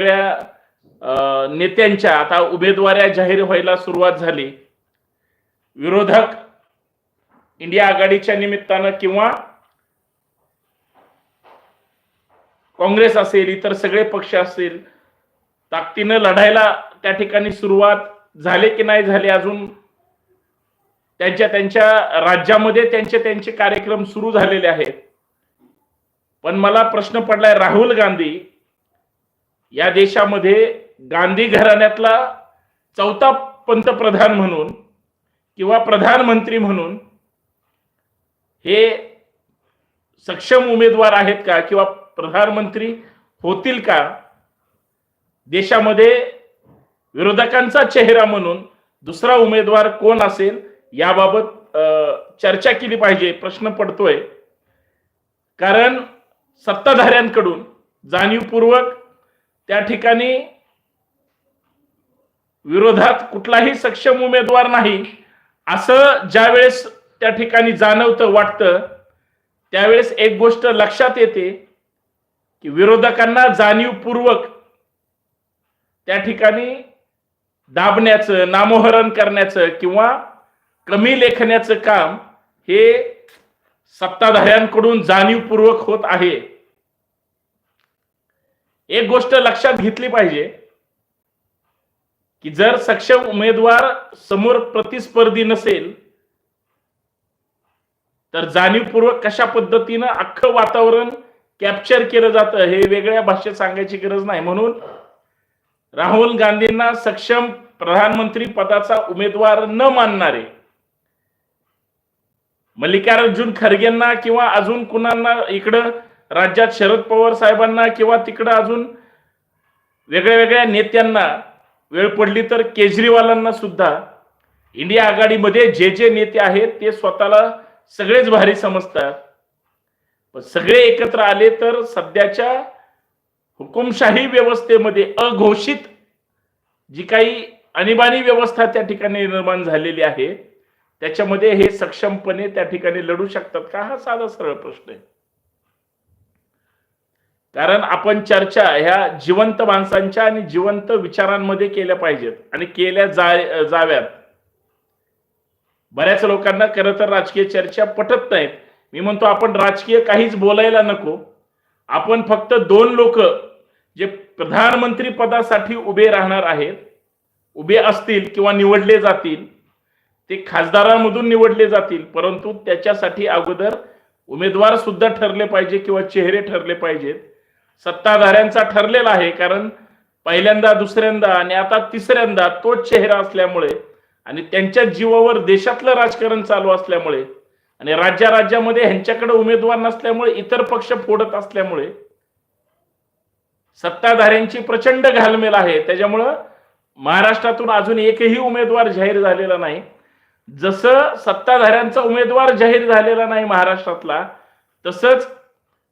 सगळ्या नेत्यांच्या आता उमेदवाऱ्या जाहीर व्हायला सुरुवात झाली. विरोधक इंडिया आघाडीच्या निमित्तानं किंवा काँग्रेस असेल इतर सगळे पक्ष असतील ताकदीनं लढायला त्या ठिकाणी सुरुवात झाले की नाही झाले अजून त्यांच्या त्यांच्या राज्यामध्ये त्यांचे त्यांचे कार्यक्रम सुरू झालेले आहेत. पण मला प्रश्न पडलाय राहुल गांधी या देशामध्ये गांधी घराण्यातला चौथा पंतप्रधान म्हणून किंवा प्रधानमंत्री म्हणून हे सक्षम उमेदवार आहेत का किंवा प्रधानमंत्री होतील का? देशामध्ये विरोधकांचा चेहरा म्हणून दुसरा उमेदवार कोण असेल याबाबत चर्चा केली पाहिजे प्रश्न पडतोय. कारण सत्ताधाऱ्यांकडून जाणीवपूर्वक त्या ठिकाणी विरोधात कुठलाही सक्षम उमेदवार नाही. असं ज्यावेळेस त्या ठिकाणी जाणवतं वाटतं त्यावेळेस एक गोष्ट लक्षात येते की विरोधकांना जाणीवपूर्वक त्या ठिकाणी दाबण्याचं नामोहरण करण्याचं किंवा कमी लेखण्याचं काम हे सत्ताधाऱ्यांकडून जाणीवपूर्वक होत आहे. एक गोष्ट लक्षात घेतली पाहिजे की जर सक्षम उमेदवार समोर प्रतिस्पर्धी नसेल तर जाणीवपूर्वक कशा पद्धतीनं अख्खं वातावरण कॅप्चर केलं जातं हे वेगळ्या भाषेत सांगायची गरज नाही. म्हणून राहुल गांधींना सक्षम प्रधानमंत्री पदाचा उमेदवार न मानणारे मल्लिकार्जुन खरगेंना किंवा अजून कुणांना इकडं राज्यात शरद पवार साहेबांना किंवा तिकडं अजून वेगळ्या वेगळ्या नेत्यांना वेळ पडली तर केजरीवालांना सुद्धा इंडिया आघाडीमध्ये जे जे नेते आहेत ते स्वतःला सगळेच भारी समजतात. पण सगळे एकत्र आले तर सध्याच्या हुकुमशाही व्यवस्थेमध्ये अघोषित जी काही आणीबाणी व्यवस्था त्या ठिकाणी निर्माण झालेली आहे त्याच्यामध्ये हे सक्षमपणे त्या ठिकाणी लढू शकतात का? हा साधा सरळ प्रश्न आहे. कारण आपण चर्चा ह्या जिवंत माणसांच्या आणि जिवंत विचारांमध्ये केल्या पाहिजेत आणि केल्या जा जाव्यात. बऱ्याच लोकांना खरं तर राजकीय चर्चा पटत नाहीत. मी म्हणतो आपण राजकीय काहीच बोलायला नको. आपण फक्त दोन लोक जे प्रधानमंत्री पदासाठी उभे राहणार आहेत उभे असतील किंवा निवडले जातील ते खासदारांमधून निवडले जातील परंतु त्याच्यासाठी अगोदर उमेदवार सुद्धा ठरले पाहिजे किंवा चेहरे ठरले पाहिजेत. सत्ताधाऱ्यांचा ठरलेला आहे कारण पहिल्यांदा दुसऱ्यांदा आणि आता तिसऱ्यांदा तोच चेहरा असल्यामुळे आणि त्यांच्या जीवावर देशातलं राजकारण चालू असल्यामुळे आणि राज्या राज्यामध्ये ह्यांच्याकडे उमेदवार नसल्यामुळे इतर पक्ष फोडत असल्यामुळे सत्ताधाऱ्यांची प्रचंड घालमेल आहे. त्याच्यामुळं महाराष्ट्रातून अजून एकही उमेदवार जाहीर झालेला नाही. जसं सत्ताधाऱ्यांचा उमेदवार जाहीर झालेला नाही महाराष्ट्रातला तसंच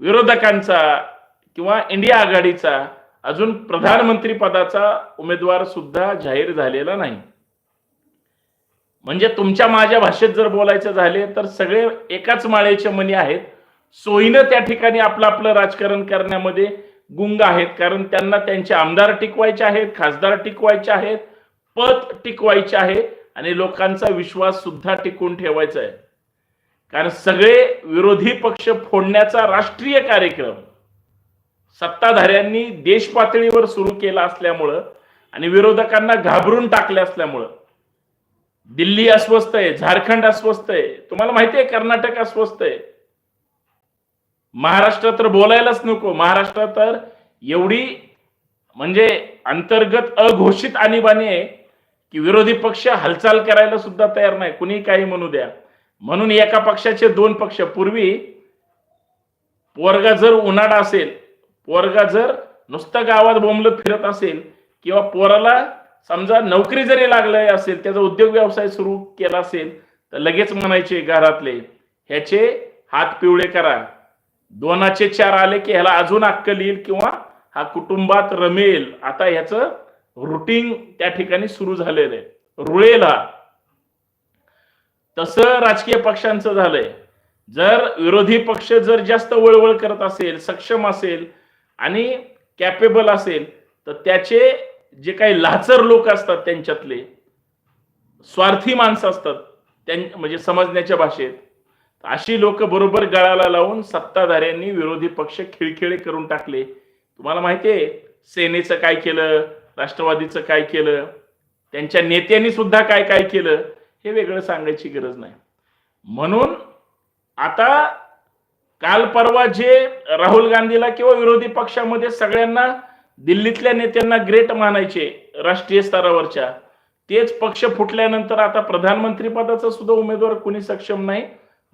विरोधकांचा किंवा इंडिया आघाडीचा अजून प्रधानमंत्री पदाचा उमेदवार सुद्धा जाहीर झालेला नाही. म्हणजे तुमच्या माझ्या भाषेत जर बोलायचं झाले तर सगळे एकाच माळेचे मनी आहेत. सोयीनं त्या ठिकाणी आपलं आपलं राजकारण करण्यामध्ये गुंग आहेत कारण त्यांना त्यांचे आमदार टिकवायचे आहेत खासदार टिकवायचे आहेत पद टिकवायचे आहे आणि लोकांचा विश्वास सुद्धा टिकून ठेवायचा आहे. कारण सगळे विरोधी पक्ष फोडण्याचा राष्ट्रीय कार्यक्रम सत्ताधाऱ्यांनी देश पातळीवर सुरू केला असल्यामुळं आणि विरोधकांना घाबरून टाकले असल्यामुळं. दिल्ली अस्वस्थ आहे झारखंड अस्वस्थ आहे. तुम्हाला माहिती आहे कर्नाटक अस्वस्थ आहे. महाराष्ट्र तर बोलायलाच नको. महाराष्ट्र तर एवढी म्हणजे अंतर्गत अघोषित आणीबाणी आहे की विरोधी पक्ष हालचाल करायला सुद्धा तयार नाही. कुणी काही म्हणू द्या. म्हणून एका पक्षाचे दोन पक्ष. पूर्वी पोरगा जर उन्हाळा असेल पोरगा जर नुसतं गावात बोंबलत फिरत असेल किंवा पोराला समजा नोकरी जरी लागली असेल त्याचा उद्योग व्यवसाय सुरू केला असेल तर लगेच म्हणायचे घरातले ह्याचे हात पिवळे करा. दोनाचे चार आले की ह्याला अजून अक्कल येईल किंवा हा कुटुंबात रमेल. आता ह्याचं रुटीन त्या ठिकाणी सुरू झालेलं आहे. रुळेल. हा तसं राजकीय पक्षांचं झालंय. जर विरोधी पक्ष जर जास्त वळवळ करत असेल सक्षम असेल आणि कॅपेबल असेल तर त्याचे जे काही लाचर लोक असतात त्यांच्यातले स्वार्थी माणसं असतात त्यां म्हणजे समजण्याच्या भाषेत अशी लोक बरोबर गळाला लावून सत्ताधाऱ्यांनी विरोधी पक्ष खिळखिळे करून टाकले. तुम्हाला माहितीये सेनेचं काय केलं राष्ट्रवादीचं काय केलं त्यांच्या नेत्यांनी सुद्धा काय काय केलं हे वेगळं सांगायची गरज नाही. म्हणून आता काल परवा जे राहुल गांधीला किंवा विरोधी पक्षामध्ये सगळ्यांना दिल्लीतल्या नेत्यांना ग्रेट मानायचे राष्ट्रीय स्तरावरच्या तेच पक्ष फुटल्यानंतर आता प्रधानमंत्री पदाचा सुद्धा उमेदवार कोणी सक्षम नाही.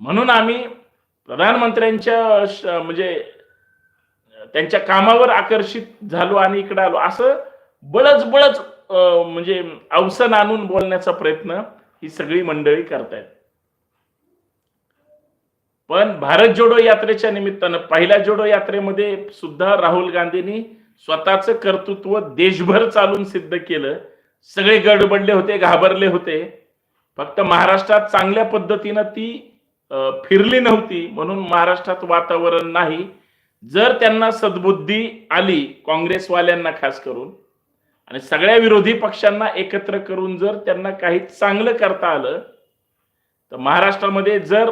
म्हणून आम्ही प्रधानमंत्र्यांच्या म्हणजे त्यांच्या कामावर आकर्षित झालो आणि इकडे आलो. असं बळच बळच म्हणजे अवसन आणून बोलण्याचा प्रयत्न ही सगळी मंडळी करतायत. पण भारत जोडो यात्रेच्या निमित्तानं पहिल्या जोडो यात्रेमध्ये सुद्धा राहुल गांधींनी स्वतःचं कर्तृत्व देशभर चालून सिद्ध केलं. सगळे गडबडले होते घाबरले होते. फक्त महाराष्ट्रात चांगल्या पद्धतीनं ती फिरली नव्हती म्हणून महाराष्ट्रात वातावरण नाही. जर त्यांना सद्बुद्धी आली काँग्रेसवाल्यांना खास करून आणि सगळ्या विरोधी पक्षांना एकत्र करून जर त्यांना काही चांगलं करता आलं तर महाराष्ट्रामध्ये जर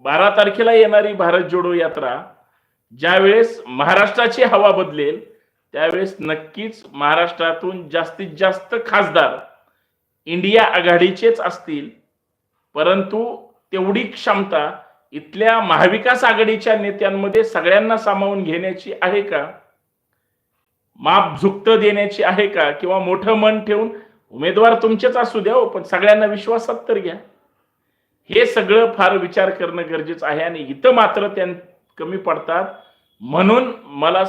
बारा तारखेला येणारी भारत जोडो यात्रा ज्यावेळेस महाराष्ट्राची हवा बदलेल त्यावेळेस नक्कीच महाराष्ट्रातून जास्तीत जास्त खासदार इंडिया आघाडीचेच असतील. परंतु तेवढी क्षमता इथल्या महाविकास आघाडीच्या नेत्यांमध्ये सगळ्यांना सामावून घेण्याची आहे का? माप झुकत देण्याची आहे का? किंवा मोठं मन ठेवून उमेदवार तुमचेच असू द्या हो, पण सगळ्यांना विश्वासात तर घ्या. हे सगळं फार विचार करणं गरजेचं आहे आणि इथं मात्र त्या कमी पडतात. म्हणून मला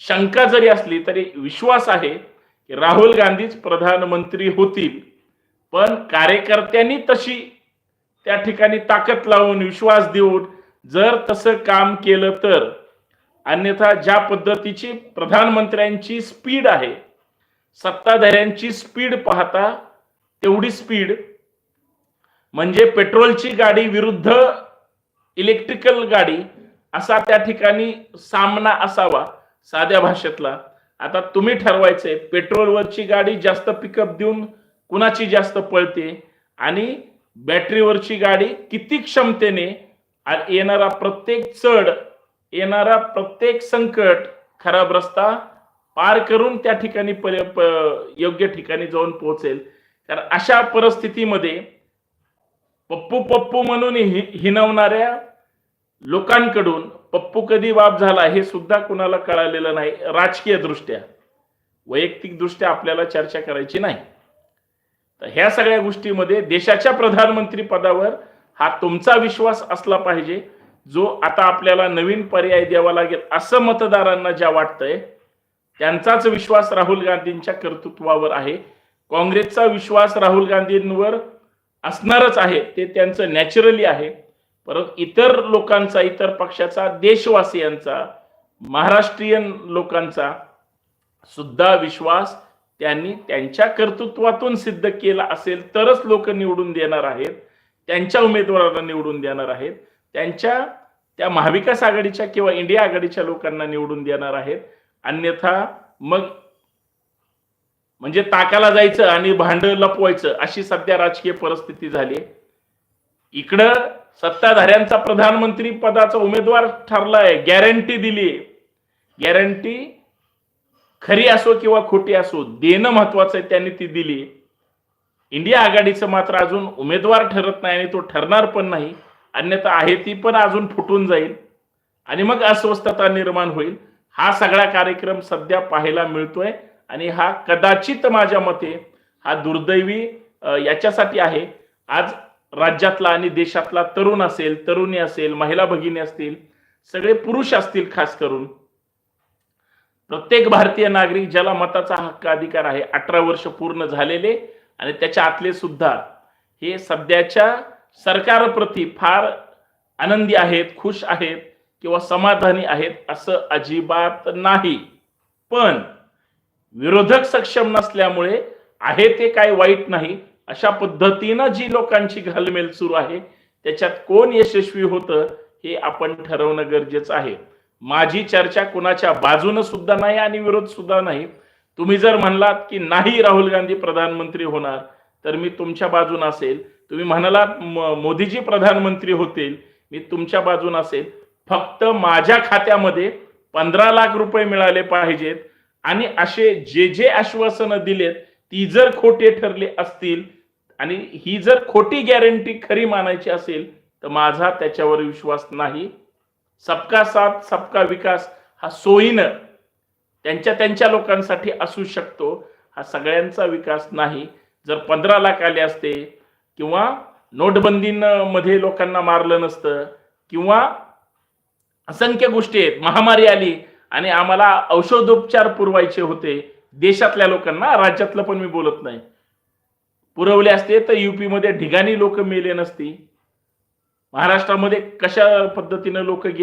शंका जरी असली तरी विश्वास आहे की राहुल गांधीच प्रधानमंत्री होतील. पण कार्यकर्त्यांनी तशी त्या ठिकाणी ताकद लावून विश्वास देऊन जर तसं काम केलं तर अन्यथा ज्या पद्धतीची प्रधानमंत्र्यांची स्पीड आहे सत्ताधाऱ्यांची स्पीड पाहता तेवढी स्पीड म्हणजे पेट्रोलची गाडी विरुद्ध इलेक्ट्रिकल गाडी असा त्या ठिकाणी सामना असावा साध्या भाषेतला. आता तुम्ही ठरवायचंय पेट्रोलवरची गाडी जास्त पिकअप देऊन कुणाची जास्त पळते आणि बॅटरीवरची गाडी किती क्षमतेने येणारा प्रत्येक चढ येणारा प्रत्येक संकट खराब रस्ता पार करून त्या ठिकाणी योग्य ठिकाणी जाऊन पोहोचेल. कारण अशा परिस्थितीमध्ये पप्पू पप्पू म्हणून हि- हिनवणाऱ्या लोकांकडून पप्पू कधी बाप झाला हे सुद्धा कुणाला कळालेलं नाही राजकीय दृष्ट्या. वैयक्तिक दृष्ट्या आपल्याला चर्चा करायची नाही. तर ह्या सगळ्या गोष्टीमध्ये देशाच्या प्रधानमंत्री पदावर हा तुमचा विश्वास असला पाहिजे जो आता आपल्याला नवीन पर्याय द्यावा लागेल असं मतदारांना ज्या वाटतंय त्यांचाच विश्वास राहुल गांधींच्या कर्तृत्वावर आहे. काँग्रेसचा विश्वास राहुल गांधींवर असणारच आहे ते त्यांचं नॅचरली आहे. परंतु इतर लोकांचा इतर पक्षाचा देशवासियांचा महाराष्ट्रीयन लोकांचा सुद्धा विश्वास त्यांनी त्यांच्या कर्तृत्वातून सिद्ध केला असेल तरच लोक निवडून देणार आहेत. त्यांच्या उमेदवारांना निवडून देणार आहेत. त्यांच्या त्या महाविकास आघाडीच्या किंवा इंडिया आघाडीच्या लोकांना निवडून देणार आहेत. अन्यथा मग म्हणजे ताकाला जायचं आणि भांड लपवायचं अशी सध्या राजकीय परिस्थिती झाली. इकडं सत्ताधाऱ्यांचा प्रधानमंत्री पदाचा उमेदवार ठरलाय गॅरंटी दिली गॅरंटी खरी असो किंवा खोटी असो देणं महत्वाचं आहे त्यांनी ती दिली. इंडिया आघाडीचं मात्र अजून उमेदवार ठरत नाही आणि तो ठरणार पण नाही. अन्यथा आहे ती पण अजून फुटून जाईल. आणि मग अस्वस्थता निर्माण होईल. हा सगळा कार्यक्रम सध्या पाहायला मिळतोय. आणि हा कदाचित माझ्या मते हा दुर्दैवी याच्यासाठी आहे. आज राज्यातला आणि देशातला तरुण असेल तरुणी असेल महिला भगिनी असतील सगळे पुरुष असतील खास करून. प्रत्येक भारतीय नागरिक ज्याला मताचा हक्क अधिकार आहे अठरा वर्ष पूर्ण झालेले आणि त्याच्या आतले सुद्धा हे सध्याच्या सरकारप्रती फार आनंदी आहेत खुश आहेत किंवा समाधानी आहेत असं अजिबात नाही. पण विरोधक सक्षम नसल्यामुळे आहे ते काय वाईट नाही अशा पद्धतीनं जी लोकांची घालमेल सुरू आहे त्याच्यात कोण यशस्वी होतं हे आपण ठरवणं गरजेचं आहे. माझी चर्चा कुणाच्या बाजूनं सुद्धा नाही आणि विरोध सुद्धा नाही. तुम्ही जर म्हणलात की नाही राहुल गांधी प्रधानमंत्री होणार तर मी तुमच्या बाजून असेल. तुम्ही म्हणालात मोदीजी प्रधानमंत्री होतील मी तुमच्या बाजून असेल. फक्त माझ्या खात्यामध्ये पंधरा लाख रुपये मिळाले पाहिजेत. आणि असे जे जे आश्वासनं दिलेत ती जर खोटे ठरले असतील आणि ही जर खोटी गॅरंटी खरी मानायची असेल तर माझा त्याच्यावर विश्वास नाही. सबका साथ सबका विकास हा सोयीनं त्यांच्या त्यांच्या लोकांसाठी असू शकतो. हा सगळ्यांचा विकास नाही. जर पंधरा लाख आले असते किंवा नोटबंदीनं मध्ये लोकांना मारलं नसतं किंवा असंख्य गोष्टी आहेत. महामारी आली आणि आम्हाला औषधोपचार पुरवायचे होते. देशातल्या लोकांना राज्यातलं पण मी बोलत नाही. पुरवले असते तर युपीमध्ये ढिगाणी लोक मेले नसती. महाराष्ट्रामध्ये कशा पद्धतीनं लोक गेले